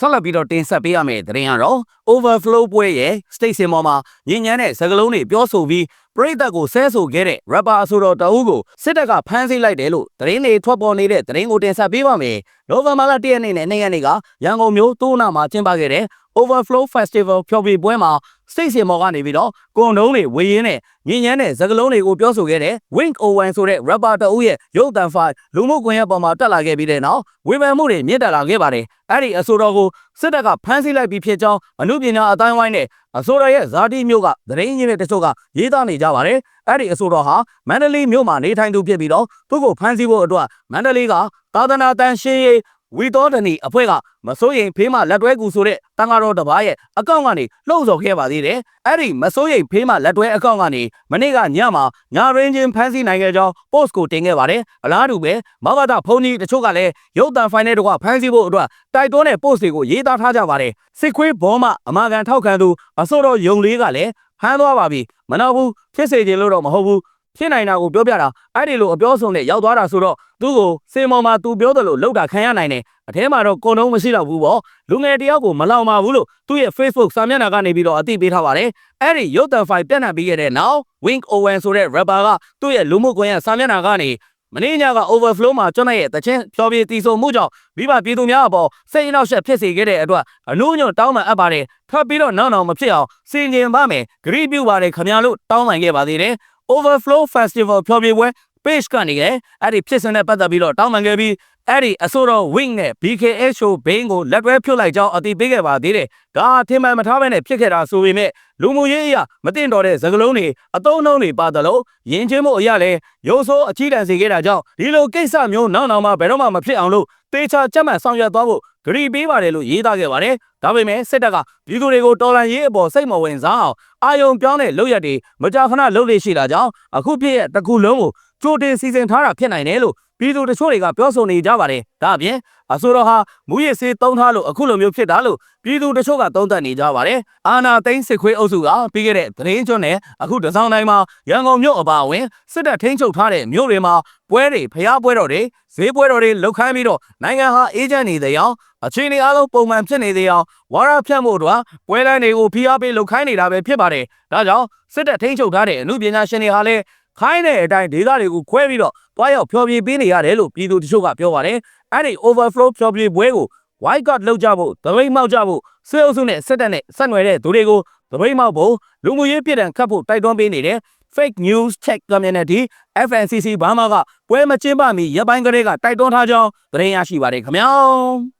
ဆက်လက်ပြီးတော့တင်ဆက်ပေးရမယ့်သတင်းကတော့ overflow ပွဲရဲ့ stage စင်ပေါ်မှာညဉ့်ညမ်းတဲ့စကားလုံးတွေပြောဆိုပြီး ပရိသတ်ကိုဆဲဆိုခဲ့တဲ့ rapper အဆိုတော်တအုပ်ကိုစစ်တပ်ကဖမ်းဆီးလိုက်တယ်လို့သတင်းတွေထွက်ပေါ်နေတဲ့သတင်းကိုတင်ဆက်ပေးပါမယ်။နိုဝင်ဘာလ၁ရက်နေ့နဲ့၂ရက်နေ့ကရန်ကုန်မြို့တိုးနာမှာကျင်းပခဲ့တဲ့ Overflow Festival ဖျော်ဖြေပွဲမှာ stage စင်ပေါ်ကနေပြီးတော့ကွန်တုံးတွေဝေရင်းနဲ့ညဉ့်ညမ်းတဲ့စကားလုံးတွေကိုပြောဆိုခဲ့တဲ့ Wink Owen ဆိုတဲ့ rapper တအုပ်ရဲ့ရုပ်သံဖိုင်လူမှုကွန်ရက်ပေါ်မှာတက်လာခဲ့ပြီးတဲ့နောက်ဝေဖန်မှုတွေမြင့်တက်လာခဲ့ပါတယ်။အဲ့ဒီအဆိုတော်ကို စစ်တပ်ကဖမ်းဆီးလိုက်ပြီးဖြစ်ကြောင်းအမှုပညာအတိုင်းဝိုင်းနဲ့အဆိုတော်ရဲ့ဇာတိမျိုးကသတင်းရင်းတဲ့တချို့ကရေးသားနေကြပါတယ်။အဲ့ဒီအဆိုတော်ဟာမန္တလေးမြို့မှာနေထိုင်သူဖြစ်ပြီးတော့သူ့ကိုဖမ်းဆီးဖို့အတွက်မန္တလေးကသာသနာတန်ရှင်းရေး ဝီတော်ဒနီအဖွဲ့ကမစိုးရင်ဖေးမလက်တွဲကူဆိုတဲ့တန်ဃာတော်တစ်ပါးရဲ့အကောင့်ကနေလှုပ်ဆော်ခဲ့ပါသေးတယ်။အဲ့ဒီမစိုးရင်ဖေးမလက်တွဲအကောင့်ကနေမနေ့ကညမှာညာရင်းချင်းဖမ်းဆီးနိုင်ခဲ့ကြောင်း post ကိုတင်ခဲ့ပါတယ်။အလားတူပဲမဂဒဖုန်ကြီးတချို့ကလည်းရုပ်တံဖိုင်နဲ့တကွဖမ်းဆီးဖို့အတွက်တိုက်တွန်းတဲ့ post တွေကိုရေးသားထားကြပါတယ်။စစ်ခွေးဘောမအမာကန်ထောက်ခံသူအစိုးရယုံလေးကလည်းဖမ်းသွားပါပြီ။မနာဘူးဖြစ်စေချင်လို့တော့မဟုတ်ဘူး။ ဖြစ်နိုင်တာကိုပြောပြတာအဲ့ဒီလိုအပြောဆုံးနဲ့ရောက်သွားတာဆိုတော့သူ့ကိုစေမော်မှာသူပြောတယ်လို့လောက်တာခံရနိုင်တယ်အထဲမှာတော့ကွန်တုံးမရှိတော့ဘူးပေါ့လူငယ်တယောက်ကိုမလောင်ပါဘူးလို့သူ့ရဲ့ Facebook စာမျက်နှာကနေပြီးတော့အသိပေးထားပါတယ်အဲ့ဒီရုပ်သံဖိုင်ပြန့်နှံ့ပြီးခဲ့တဲ့နောက် Wink Owen ဆိုတဲ့ rapper ကသူ့ရဲ့လူမှုကွန်ရက်စာမျက်နှာကနေမင်းညက overflow မှာကျွတ်ရဲ့တချင်းဖြောပြတီဆုံမှုကြောင့်မိဘပြည်သူများအပေါ်စိတ်အနှောက်အယှက်ဖြစ်စေခဲ့တဲ့အတွက်အနုညွတ်တောင်းပန်အပ်ပါတယ်ထပ်ပြီးတော့နောက်နောက်မဖြစ်အောင်စီရင်ပါမယ်ဂရိပြုပါတယ်ခင်ဗျားလို့တောင်းပန်ခဲ့ပါသေးတယ် overflow festival ဖြောပြပွဲ page ကနေလည်းအဲ့ဒီဖြစ်စဉ်နဲ့ပတ်သက်ပြီးတော့တောင်းပန်ခဲ့ပြီးအဲ့ဒီအဆိုတော် wing နဲ့ BKS show ဘင်းကိုလက်တွဲဖြုတ်လိုက်ကြောင်းအသိပေးခဲ့ပါသေးတယ်။ဒါထင်မှန်မထားဘဲနဲ့ဖြစ်ခဲ့တာဆိုပေမဲ့လူမှုရေးအရာမတင်တော်တဲ့သကလုံးတွေအတုံးနှုံးတွေပါသလိုယဉ်ကျေးမှုအရာလည်းရိုးစိုးအချီးတန်စေခဲ့တာကြောင့်ဒီလိုကိစ္စမျိုးနောက်နောက်မှဘယ်တော့မှမဖြစ်အောင်လို့တေချာကြက်မှန်ဆောင်ရွက်သွားဖို့ဂရီပေးပါတယ်လို့ရေးသားခဲ့ပါတယ်။ဒါပေမဲ့စစ်တပ်ကဒီသူတွေကိုတော်လန်ရေးအပေါ်စိတ်မဝင်စားအောင်အာယုံပြောင်းတဲ့လုပ်ရက်တွေမကြာခဏလုပ်လေရှိတာကြောင့်အခုဖြစ်ရဲ့တစ်ခုလုံးကို ကြိုတင်စီစဉ်ထားတာဖြစ်နိုင်တယ်လို့ပြည်သူတချို့တွေကပြောဆိုနေကြပါတယ်။ဒါအပြင်အဆိုတော်ဟာမူရစ်စေးတုံးထားလို့အခုလိုမျိုးဖြစ်တာလို့ပြည်သူတချို့ကသုံးသပ်နေကြပါတယ်။အာနာသိန်းစစ်ခွေးအုပ်စုကပြီးခဲ့တဲ့သတင်းကျွန်းနဲ့အခုတစောင်းတိုင်းမှာရန်ကုန်မြို့အပါအဝင်စစ်တပ်ထိန်းချုပ်ထားတဲ့မြို့တွေမှာပွဲတွေဖျားပွဲတော်တွေဈေးပွဲတော်တွေလှုပ်ခိုင်းပြီးတော့နိုင်ငံဟာအေဂျင့်နေတဲ့အောင်အခြေအနေအလုံးပုံမှန်ဖြစ်နေတဲ့အောင်ဝါရဖြတ်မှုတို့ပွဲလမ်းတွေကိုဖိအားပေးလှုပ်ခိုင်းနေတာပဲဖြစ်ပါတယ်။ဒါကြောင့်စစ်တပ်ထိန်းချုပ်ထားတဲ့အမှုပညာရှင်တွေဟာလည်း ခိုင်းတဲ့အတိုင်းဒေသတွေကိုခွဲပြီးတော့တွားရောက်ဖျော်ဖြေပေးနေရတယ်လို့ပြည်သူတချို့ကပြောပါတယ်။အဲ့ဒီ overflow ဖျော်ဖြေပွဲကို white god လောက်ကြဖို့သပိတ်မှောက်ကြဖို့ဆွေးအုပ်စုနဲ့စစ်တပ်နဲ့ဆက်နွယ်တဲ့သူတွေကိုသပိတ်မှောက်ဖို့လူမှုရေးပြည်တံခတ်ဖို့တိုက်တွန်းပေးနေတဲ့ fake news check community FNCC ဘာမှကပွဲမကျင်းပမီရပ်ပိုင်းကလေးကတိုက်တွန်းထားကြောင်းသတင်းရရှိပါတယ်ခင်ဗျာ